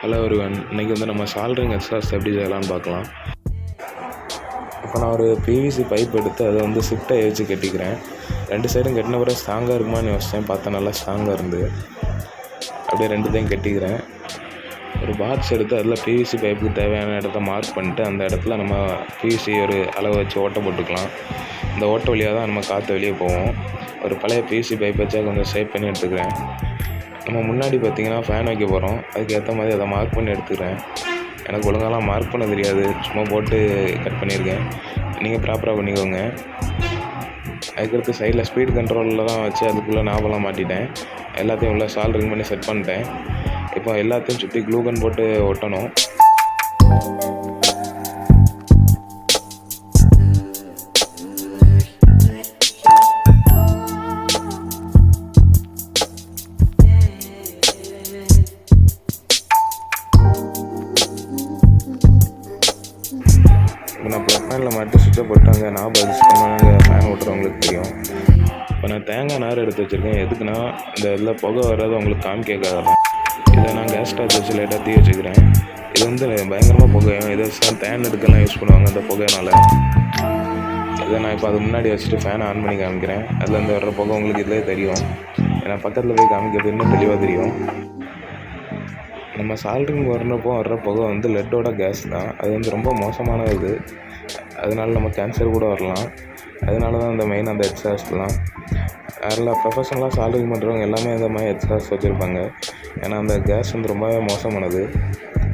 Hello ஒருவன் இன்றைக்கி வந்து நம்ம சால்ட்ரிங் எக்ஸாஸ்ட் எப்படி செய்யலாம்னு பார்க்கலாம். இப்போ நான் ஒரு பிவிசி பைப் எடுத்து அதை வந்து ஷிஃப்ட்டை வச்சு கட்டிக்கிறேன். ரெண்டு சைடும் கட்டின பிறகு ஸ்ட்ராங்காக இருக்குமான்னு யோசித்தேன் பார்த்தா நல்லா ஸ்ட்ராங்காக இருந்து. அப்படியே ரெண்டுத்தையும் கட்டிக்கிறேன். ஒரு பாக்ஸ் எடுத்து அதில் பிவிசி பைப்புக்கு தேவையான இடத்த மார்க் பண்ணிட்டு அந்த இடத்துல நம்ம பிவிசி ஒரு அளவு வச்சு ஓட்டை போட்டுக்கலாம். இந்த ஓட்டை வழியாக தான் நம்ம காற்று வெளியே போவோம். ஒரு பழைய பிவிசி பைப் வச்சா கொஞ்சம் ஷேப் பண்ணி எடுத்துக்கிறேன். நம்ம முன்னாடி பார்த்தீங்கன்னா ஃபேன் வைக்க போகிறோம் அதுக்கேற்ற மாதிரி அதை மார்க் பண்ணி எடுத்துக்கிறேன். எனக்கு ஒழுங்காலாம் மார்க் பண்ண தெரியாது. சும்மா போட்டு கட் பண்ணியிருக்கேன். நீங்கள் ப்ராப்பராக பண்ணிக்கோங்க. அதுக்கடுத்து சைடில் ஸ்பீட் கண்ட்ரோலில் தான் வச்சு அதுக்குள்ளே நாபெல்லாம் மாட்டிட்டேன். எல்லாத்தையும் உள்ள சால்ட்ரிங் பண்ணி செட் பண்ணிட்டேன். இப்போ எல்லாத்தையும் சுற்றி க்ளூகன் போட்டு ஒட்டணும். கஷ்டப்பட்டாங்க நான் சுவிட்சை ஃபேன் ஓட்டுறவங்களுக்கு தெரியும். இப்போ நான் தேங்காய் நார் எடுத்து வச்சுருக்கேன். எதுக்குன்னா இந்த இதில் புகை வராது உங்களுக்கு காமிக்காதான் இதை நான் கேஸ் ஸ்டாப் வச்சு லைட்டாக தீ வச்சுக்கிறேன். இது வந்து பயங்கரமாக புகையும் இதை சார் தேன் எடுக்கலாம் யூஸ் பண்ணுவாங்க அந்த புகையினால் இதை நான் இப்போ அது முன்னாடி வச்சுட்டு ஃபேனை ஆன் பண்ணி காமிக்கிறேன். அதில் இருந்து வர்ற புகை உங்களுக்கு இதிலே தெரியும். ஏன்னா பக்கத்தில் போய் காமிக்கிறது இன்னும் தெளிவாக தெரியும். நம்ம சால்ட்ரிங் வர்றப்போ வர்ற புகை வந்து லெட்டோட கேஸ் தான். அது வந்து ரொம்ப மோசமான இது அதனால நம்ம கேன்சர் கூட வரலாம். அதனால தான் இந்த மெயின் அந்த எக்ஸாஸ்ட்லாம் அதில் ப்ரொஃபஷனலாக சால்ட்ரிங் பண்ணுறவங்க எல்லாமே அந்த மாதிரி எக்ஸாஸ்ட் வச்சுருப்பாங்க. ஏன்னா அந்த கேஸ் வந்து ரொம்பவே மோசமானது.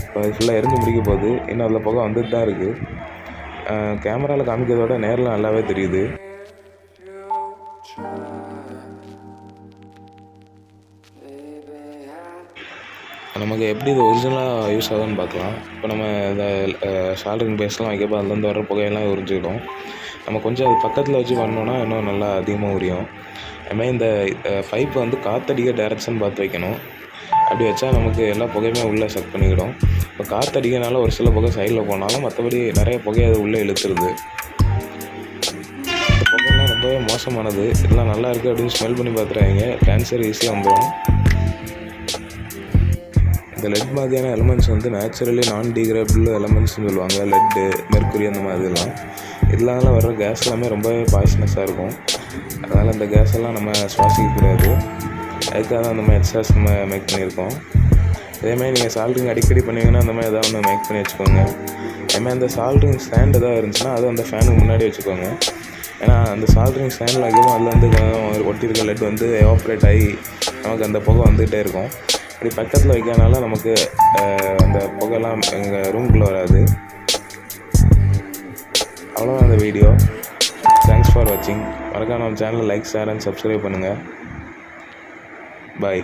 இப்போ அது ஃபுல்லாக எரிஞ்சு முடிக்க போகுது. இன்னும் அதில் போக வந்துட்டு தான் இருக்குது கேமராவில் காமிக்கிறதோட நேரில் நல்லாவே தெரியுது. நமக்கு எப்படி இது ஒரிஜினலாக யூஸ் ஆகுதுன்னு பார்க்கலாம். இப்போ நம்ம இந்த ஷால்ட்ரிங் பேஸ்லாம் வைக்கப்போ அதுலேருந்து வர புகையெல்லாம் உறிஞ்சிடும். நம்ம கொஞ்சம் அது பக்கத்தில் வச்சு பண்ணோன்னா இன்னும் நல்லா அதிகமாக உரியும். அதுமாதிரி இந்த பைப் வந்து காற்றடிக்க டேரெக்ஷன் பார்த்து வைக்கணும். அப்படி வச்சா நமக்கு எல்லா புகையுமே உள்ளே செக் பண்ணிக்கிடும். இப்போ காற்றடிக்கனால ஒரு சில புகை சைடில் போனாலும் மற்றபடி நிறைய புகை அது உள்ளே இழுத்துருது. இந்த புகைலாம் ரொம்பவே மோசமானது. இதெல்லாம் நல்லா இருக்குது அப்படின்னு ஸ்மெல் பண்ணி பார்த்துறாங்க கேன்சர் ஈஸியாக வந்துடும் இந்த லெட் மாதிரியான எலமெண்ட்ஸ் வந்து நேச்சுரலி நான் டிகிரேடபிள் எலமெண்ட்ஸ்னு சொல்லுவாங்க. லெட்டு மெர்க்குரி அந்த மாதிரிலாம். இதனால வர்ற கேஸ் எல்லாமே ரொம்ப பாய்ஸ்னஸாக இருக்கும். அதனால் அந்த கேஸ் எல்லாம் நம்ம சுவாசிக்கக்கூடாது அதுக்காக தான் அந்த மாதிரி எக்ஸாஸ் நம்ம மேக் பண்ணியிருக்கோம். இதேமாதிரி நீங்கள் சால்ட்ரிங் அடிக்கடி பண்ணுவீங்கன்னா அந்த மாதிரி ஏதாவது ஒன்று மேக் பண்ணி வச்சுக்கோங்க. அதுமாதிரி அந்த சால்ட்ரிங் ஸ்டாண்ட் எதாவது இருந்துச்சுன்னா அது அந்த ஃபேனுக்கு முன்னாடி வச்சுக்கோங்க. ஏன்னா அந்த சால்ட்ரிங் ஸ்டாண்டில் வைக்கவும் அதில் வந்து ஒட்டியிருக்க லெட் வந்து எவாப்ரேட் ஆகி நமக்கு அந்த புகை வந்துகிட்டே இருக்கும். இப்படி பக்கத்தில் வைக்கிறனால நமக்கு அந்த புகைலாம் எங்கள் ரூம்குள்ளே வராது. அவ்வளோதான் அந்த வீடியோ தேங்க்ஸ் ஃபார் வாட்சிங் மறக்காம நம்ம சேனலை லைக் ஷேர் அண்ட் சப்ஸ்கிரைப் பண்ணுங்கள் பாய்